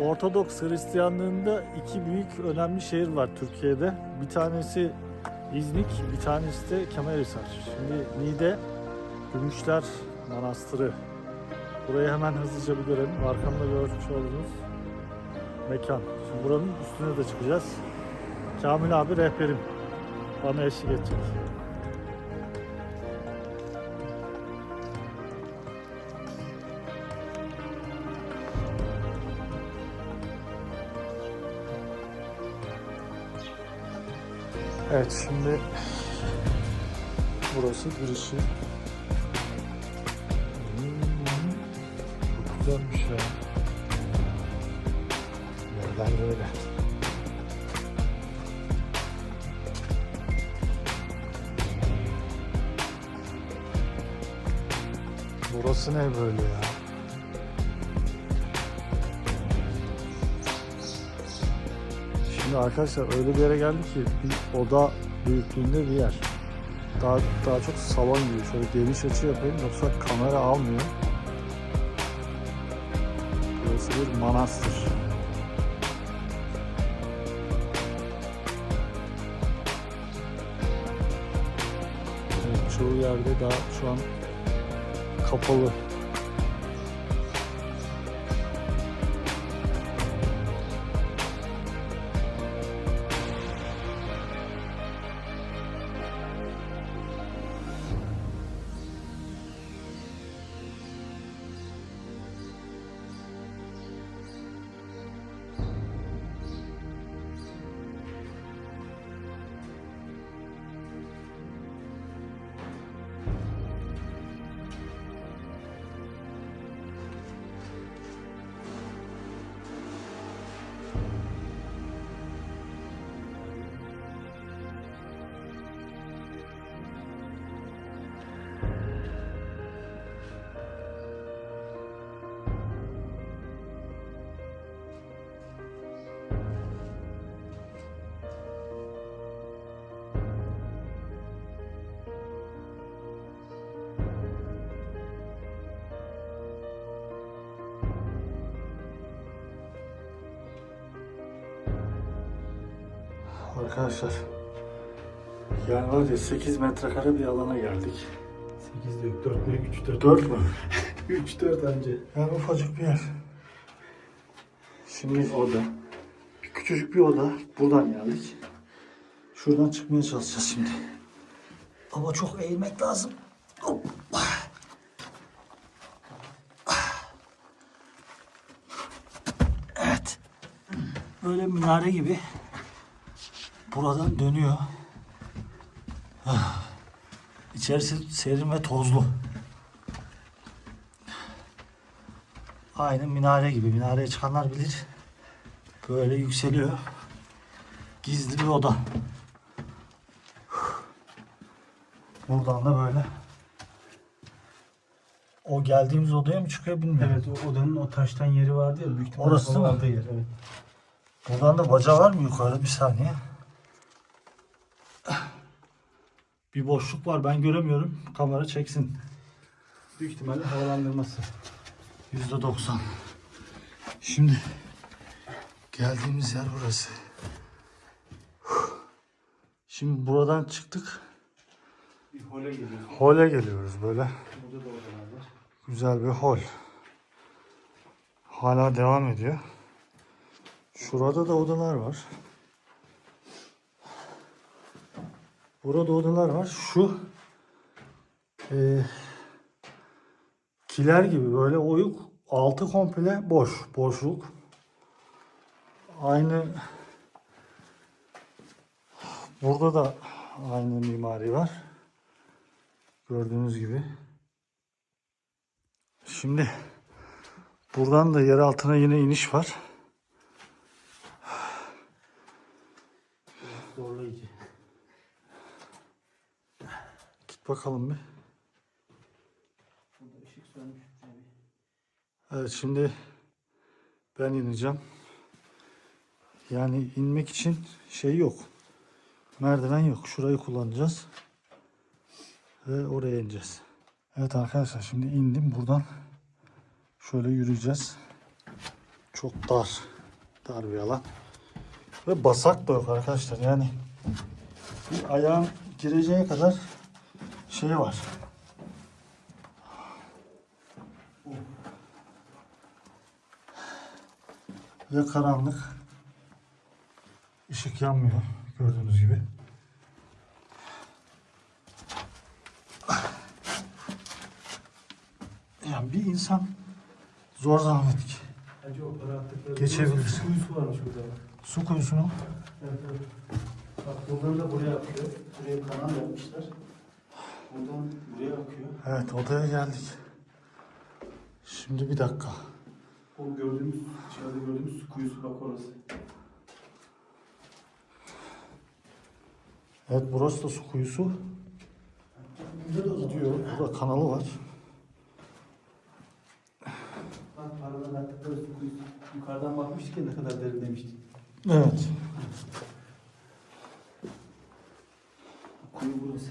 Ortodoks Hristiyanlığında iki büyük önemli şehir var Türkiye'de. Bir tanesi İznik, bir tanesi de Kemalhisar. Şimdi Niğde Gümüşler Manastırı. Burayı hemen hızlıca bir görelim. Arkamda görmüş olduğunuz mekan. Şimdi buranın üstüne de çıkacağız. Kamil abi rehberim. Bana eşlik edecek. Evet şimdi burası girişi. Hmm, çok güzelmiş ya. Yerden böyle. Burası ne böyle ya? Şimdi arkadaşlar öyle bir yere geldik ki bir oda büyüklüğünde bir yer. Daha daha çok salon gibi. Şöyle geniş açı yapayım yoksa kamera almıyor. Burası bir manastır. Evet, çoğu yerde daha şu an kapalı. Arkadaşlar yani var ya 8 metrekare bir alana geldik. 8 değil 4 büyük 3 4. 4 mü? 3 4 önce. Yani ufacık bir yer. Şimdi oda. Bir küçücük bir oda. Buradan geldik. Şuradan çıkmaya çalışacağız şimdi. Ama çok eğilmek lazım. Hop. Evet. Böyle minare gibi. Buradan dönüyor. Ah. İçerisi serin ve tozlu. Aynı minare gibi. Minareye çıkanlar bilir. Böyle yükseliyor. Gizli bir oda. Buradan da böyle. O geldiğimiz odaya mı çıkıyor bilmiyorum. Evet o odanın o taştan yeri vardı ya büyük Orası o değil mi? aldığı yer. Evet. Buradan da baca var mı yukarıda? Bir saniye. Bir boşluk var. Ben göremiyorum. Kamera çeksin. Büyük ihtimalle havalandırması. Yüzde doksan. Şimdi geldiğimiz yer burası. Şimdi buradan çıktık. Bir hole geliyor. Hole geliyoruz böyle. Burada da odalar var. Güzel bir hol. Hala devam ediyor. Şurada da odalar var. Burada odalar var. Şu e, kiler gibi böyle oyuk. Altı komple boş. Boşluk. Aynı burada da aynı mimari var. Gördüğünüz gibi. Şimdi buradan da yer altına yine iniş var. Zorlayıcı. Bakalım bir. Burada ışık sönmüş. Evet şimdi ben ineceğim. Yani inmek için şey yok. Merdiven yok. Şurayı kullanacağız. Ve oraya ineceğiz. Evet arkadaşlar şimdi indim buradan. Şöyle yürüyeceğiz. Çok dar. Dar bir alan. Ve basak da yok arkadaşlar yani. Bir ayağın gireceği kadar şey var. Ve karanlık. Işık yanmıyor gördüğünüz gibi. Yani bir insan zor zahmet ki. Bence o para attıkları... Geçebilir. Su kuyusu varmış burada bak. Su kuyusunu Evet, evet. Bak buradan da buraya akıyor. Buraya kanal yapmışlar. Buradan buraya akıyor. Evet odaya geldik. Şimdi bir dakika. O gördüğümüz, dışarıda gördüğümüz su kuyusu bak orası. Evet burası da su kuyusu. Burada da Gidiyor. Burada kanalı var. Bak paradan attıkları su kuyusu. Yukarıdan bakmıştık ya ne kadar derin demiştik. Evet. Kuyu burası.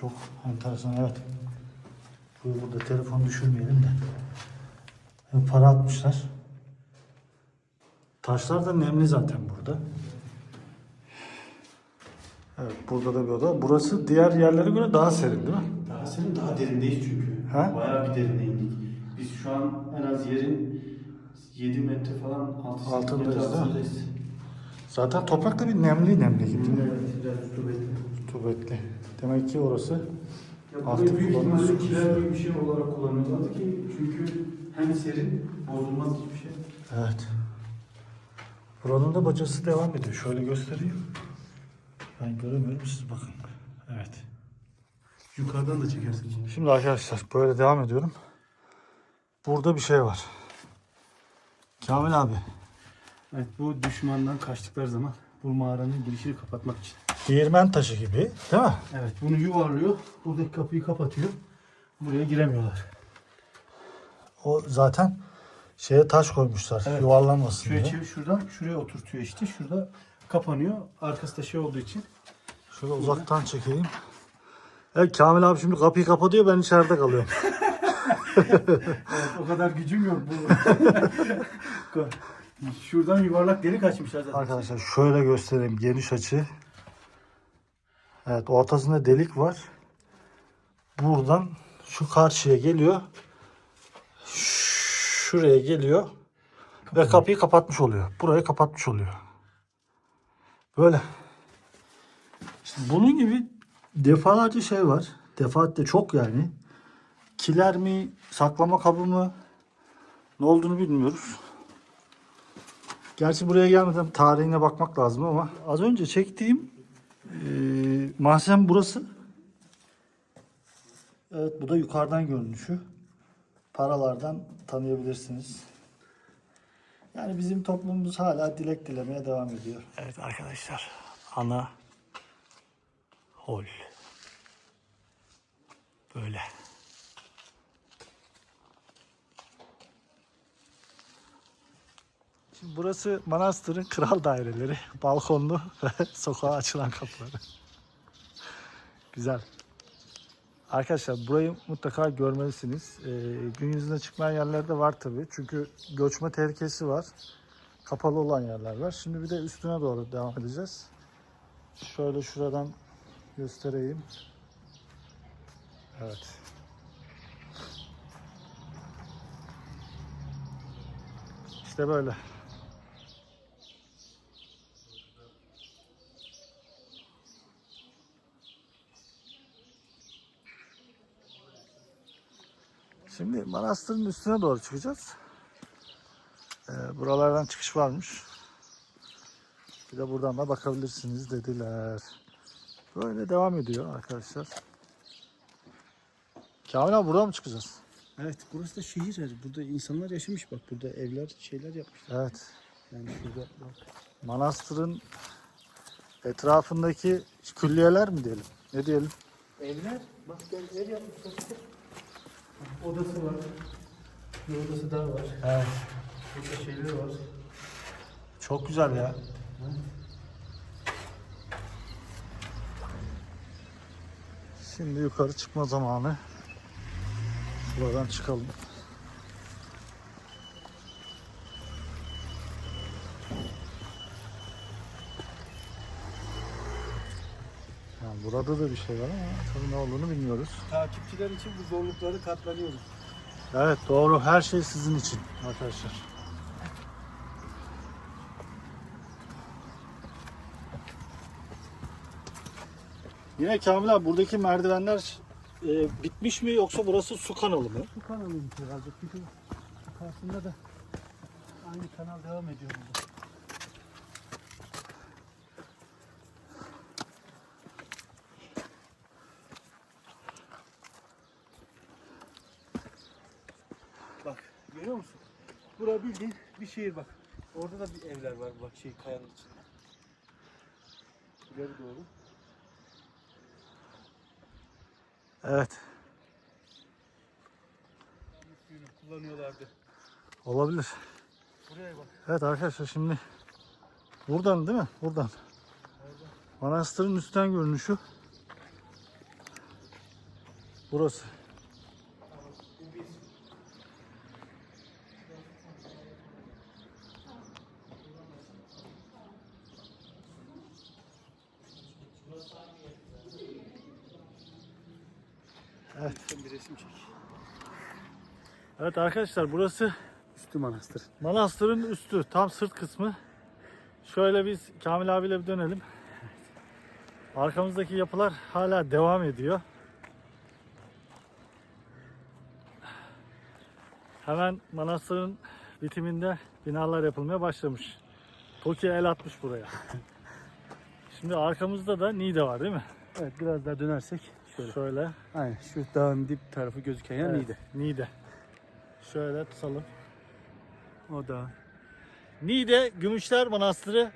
Çok enteresan evet. Bu burada telefon düşürmeyelim de. Evet, para atmışlar. Taşlar da nemli zaten burada. Evet burada da bir oda. Burası diğer yerlere göre daha serin değil mi? Daha senin daha derindeyiz çünkü. Ha? Bayağı bir derine indik. Biz şu an en az yerin 7 metre falan 6 Altındayız, değil mi? Zaten toprak da bir nemli nemli gibi. Evet, biraz rutubetli. Tubetli. Demek ki orası Ya Artık büyük ihtimalle kiler gibi bir şey olarak kullanıyorlardı ki çünkü hem serin bozulmaz hiçbir şey. Evet. Buranın da bacası devam ediyor. Şöyle göstereyim. Ben göremiyorum siz bakın. Evet. Yukarıdan da çekersin. Şimdi arkadaşlar böyle devam ediyorum. Burada bir şey var. Kamil abi. Evet bu düşmandan kaçtıkları zaman bu mağaranın girişini kapatmak için. Değirmen taşı gibi değil mi? Evet bunu yuvarlıyor. Buradaki kapıyı kapatıyor. Buraya giremiyorlar. O zaten şeye taş koymuşlar Evet. yuvarlanmasın Şuraya diye. çevir şuradan şuraya oturtuyor işte. Şurada kapanıyor. Arkası da şey olduğu için. Şöyle uzaktan çekeyim. Evet Kamil abi şimdi kapıyı kapatıyor ben içeride kalıyorum. Evet o kadar gücüm yok. Bu. Şuradan yuvarlak delik açmışlar zaten. Arkadaşlar şöyle göstereyim geniş açı. Evet ortasında delik var. Buradan şu karşıya geliyor. Şuraya geliyor. Ve kapıyı kapatmış oluyor. Burayı kapatmış oluyor. Böyle. İşte bunun gibi defalarca şey var. Defaatle çok yani. Kiler mi, saklama kabı mı ne olduğunu bilmiyoruz. Gerçi buraya gelmeden tarihine bakmak lazım ama az önce çektiğim eee mahzen burası. Evet bu da yukarıdan görünüşü. Paralardan tanıyabilirsiniz. Yani bizim toplumumuz hala dilek dilemeye devam ediyor. Evet arkadaşlar ana hol. Böyle. Şimdi burası manastırın kral daireleri. Balkonlu ve sokağa açılan kapıları. Güzel. Arkadaşlar burayı mutlaka görmelisiniz. Ee, gün yüzüne çıkmayan yerler de var tabii. Çünkü göçme tehlikesi var. Kapalı olan yerler var. Şimdi bir de üstüne doğru devam edeceğiz. Şöyle şuradan göstereyim. Evet. İşte böyle. Şimdi manastırın üstüne doğru çıkacağız. Ee, buralardan çıkış varmış. Bir de buradan da bakabilirsiniz dediler. Böyle devam ediyor arkadaşlar. Kamil abi buradan mı çıkacağız? Evet burası da şehir. Burada insanlar yaşamış bak. Burada evler şeyler yapmışlar. Evet. Yani şurada bak. Manastırın etrafındaki külliyeler mi diyelim? Ne diyelim? Evler. Bak gel ev yapmışlar. Odası var. Bir odası daha var. Evet. Burada şeyler var. Çok güzel ya. Şimdi yukarı çıkma zamanı. Buradan çıkalım. Burada da bir şey var ama tabii ne olduğunu bilmiyoruz. Takipçiler için bu zorlukları katlanıyoruz. Evet doğru. Her şey sizin için arkadaşlar. Yine Kamil abi buradaki merdivenler e, bitmiş mi yoksa burası su kanalı mı? Bu kanalıymış herhalde. Çünkü karşısında da aynı kanal devam ediyor burada. Görüyor musun? Bura bildiğin bir şehir bak. Orada da bir evler var bak şey kayanın içinde. İleri doğru. Evet. Suyunu kullanıyorlardı. Olabilir. Buraya bak. Evet arkadaşlar şimdi buradan değil mi? Buradan. Manastırın üstten görünüşü. Burası. Evet. Sen bir resim çek. Evet arkadaşlar burası Üstü manastır. Manastırın üstü, tam sırt kısmı. Şöyle biz Kamil abiyle bir dönelim. Arkamızdaki yapılar hala devam ediyor. Hemen manastırın bitiminde binalar yapılmaya başlamış. Toki el atmış buraya. Şimdi arkamızda da Niğde var değil mi? Evet biraz daha dönersek şöyle. Şöyle. Aynen şu dağın dip tarafı gözüken yer Evet, neydi? Niğde. Şöyle tutalım. O da Niğde Gümüşler Manastırı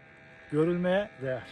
görülmeye değer.